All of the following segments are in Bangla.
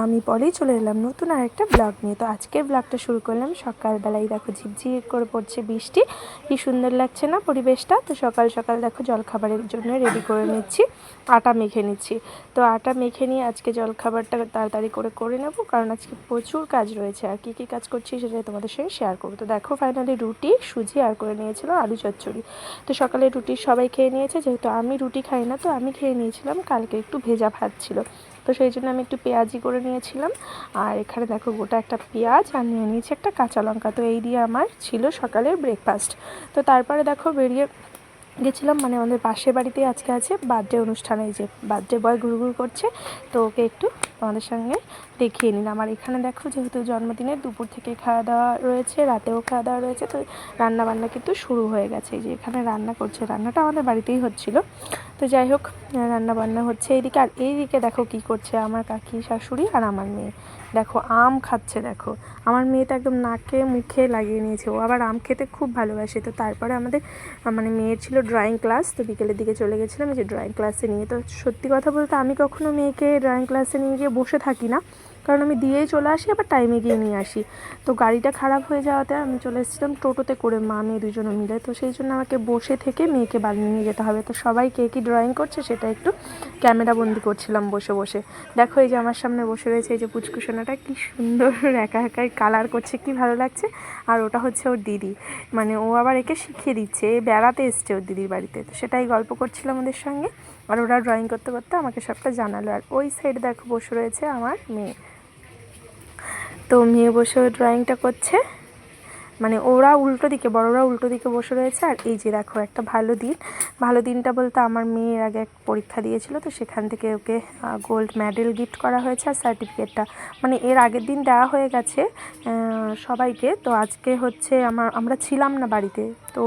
আমি পরেই চলে এলাম নতুন আর একটা ব্লগ নিয়ে। তো আজকের ব্লগটা শুরু করলাম সকালবেলায়। দেখো ঝিরঝির করে পড়ছে বৃষ্টি। কি সুন্দর লাগছে না পরিবেশটা? তো সকাল সকাল দেখো জলখাবারের জন্য রেডি করে নিচ্ছি। আটা মেখে নিচ্ছি। তো আটা মেখে নিয়ে আজকে জলখাবারটা তাড়াতাড়ি করে করে নেব। কারণ আজকে প্রচুর কাজ রয়েছে। আর কী কী কাজ করছি সেটা তোমাদের সঙ্গে শেয়ার করব। তো দেখো ফাইনালি রুটি, সুজি আর করে নিয়েছিল আলু চচ্চড়ি। তো সকালে রুটি সবাই খেয়ে নিয়েছে। যেহেতু আমি রুটি খাই না, তো আমি খেয়ে নিয়েছিলাম। কালকে একটু ভেজা ভাত ছিল। তো সেই জন্য আমি একটু পেঁয়াজি করে নিয়েছিলাম। আর এখানে দেখো গোটা একটা পেঁয়াজ আর নিয়ে নিয়েছি একটা কাঁচা লঙ্কা। তো এই দিয়ে আমার ছিল সকালের ব্রেকফাস্ট তো তারপরে দেখো বেরিয়ে গেছিলাম মানে আমাদের পাশের বাড়িতেই আজকে আছে বার্থডে অনুষ্ঠানে যে বার্থডে বয় ঘুরু ঘুরু করছে। তো ওকে একটু তোমাদের সঙ্গে দেখিয়ে নিলাম। আর এখানে দেখো যেহেতু জন্মদিনে দুপুর থেকে খাওয়া দাওয়া রয়েছে, রাতেও খাওয়া দাওয়া রয়েছে, তো রান্না বান্না কিন্তু শুরু হয়ে গেছে। যে এখানে রান্না করছে, রান্নাটা আমাদের বাড়িতেই হচ্ছিল। তো যাই হোক, রান্না বান্না হচ্ছে এইদিকে। আর এইদিকে দেখো কি করছে আমার কাকি, শাশুড়ি আর আমার মেয়ে। দেখো, আম খাচ্ছে, দেখো। আমার মেয়ে তো একদম নাকে মুখে লাগিয়ে নিয়েছে। ও আবার আম খেতে খুব ভালোবাসে। তো তারপরে আমাদের মানে মেয়ের ছিল ড্রয়িং ক্লাস তো বিকেলের দিকে চলে গেছিলাম। যে ড্রয়িং ক্লাসে নিয়ে, তো সত্যি কথা বলতে আমি কখনো মেয়েকে ড্রয়িং ক্লাসে নিয়ে গিয়ে বসে থাকি না। কারণ আমি দিয়েই চলে আসি, আবার টাইমে গিয়ে নিয়ে আসি। তো গাড়িটা খারাপ হয়ে যাওয়াতে আমি চলে এসেছিলাম টোটোতে করে মা, মেয়ে দুজনে মিলে। তো সেই জন্য আমাকে বসে থেকে মেয়েকে বাড়ি নিয়ে যেতে হবে। তো সবাই কে কী ড্রয়িং করছে সেটা একটু ক্যামেরা বন্দি করছিলাম বসে বসে। দেখো এই যে আমার সামনে বসে রয়েছে এই যে পুচকুসোনাটা কী সুন্দর একা একাই কালার করছে, কি ভালো লাগছে। আর ওটা হচ্ছে ওর দিদি। মানে ও আবার একে শিখিয়ে দিচ্ছে বেড়াতে এসছে ওর দিদির বাড়িতে। তো সেটাই গল্প করছিলাম ওদের সঙ্গে। আর ওরা ড্রয়িং করতে করতে আমাকে সবটা জানালো। আর ওই সাইড দেখো বসে রয়েছে আমার মেয়ে। তো মেয়ে বসে ড্রয়িংটা করছে। মানে ওরা উল্টো দিকে, বড়রা উল্টো দিকে বসে রয়েছে। আর এই যে দেখো, একটা ভালো দিন। ভালো দিনটা বলতে আমার মেয়ের আগে এক পরীক্ষা দিয়েছিল, তো সেখান থেকে ওকে গোল্ড মেডেল গিফট করা হয়েছে আর সার্টিফিকেটটা মানে এর আগের দিন দেওয়া হয়ে গেছে সবাইকে। তো আজকে হচ্ছে আমার, আমরা ছিলাম না বাড়িতে। তো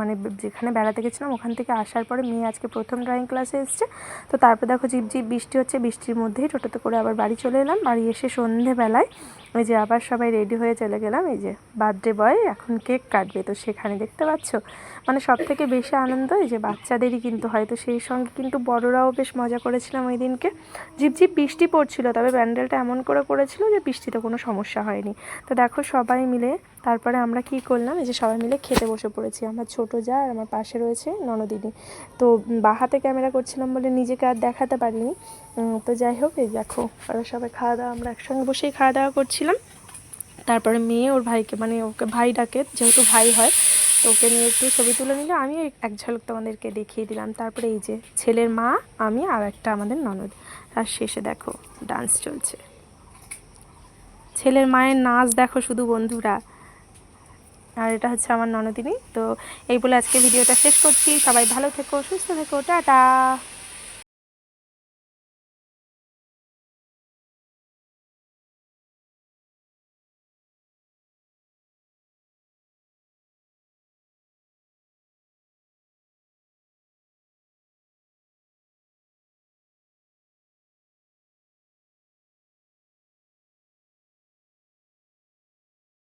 মানে যেখানে বেড়াতে গেছিলাম ওখান থেকে আসার পরে মেয়ে আজকে প্রথম ড্রয়িং ক্লাসে এসছে। তো তারপর দেখো ঝিপঝিপ বৃষ্টি হচ্ছে, বৃষ্টির মধ্যেই টোটোতে করে আবার বাড়ি চলে এলাম। বাড়ি এসে সন্ধেবেলায় ওই যে আবার সবাই রেডি হয়ে চলে গেলাম। এই যে বার্থডে বয় এখন কেক কাটবে। তো সেখানে দেখতে পাচ্ছ মানে সব থেকে বেশি আনন্দ এই যে বাচ্চাদেরই কিন্তু হয়। তো সেই সঙ্গে কিন্তু বড়রাও বেশ মজা করেছিলাম ওই দিনকে। ঝিপঝিপ বৃষ্টি পড়ছিল, তবে প্যান্ডেলটা এমন করে করেছিল যে বৃষ্টিতে কোনো সমস্যা হয়নি। তো দেখো সবাই মিলে, তারপরে আমরা কি করলাম, এই যে সবাই মিলে খেতে বসে পড়েছি। আমার ছোটো যা আর আমার পাশে রয়েছে ননদিনী। তো বাহাতে ক্যামেরা করছিলাম বলে নিজেকে আর দেখাতে পারিনি। তো যাই হোক, এই দেখো, ওরা সবাই খাওয়া দাওয়া, আমরা একসঙ্গে বসেই খাওয়া দাওয়া করছিলাম। তারপরে মেয়ে ওর ভাইকে মানে ওকে ভাই ডাকে, যেহেতু ভাই হয়, তো ওকে নিয়ে একটু ছবি তুলে নিলে। আমি এক ঝলক তোমাদেরকে দেখিয়ে দিলাম। তারপরে এই যে, ছেলের মা, আমি আর একটা আমাদের ননদ। আর শেষে দেখো ডান্স চলছে। ছেলের মায়ের নাচ দেখো শুধু বন্ধুরা। আর এটা হচ্ছে আমার ননদিনী। তো এই বলে আজকে ভিডিওটা শেষ করছি। সবাই ভালো থেকো, সুস্থ থেকো। টাটা!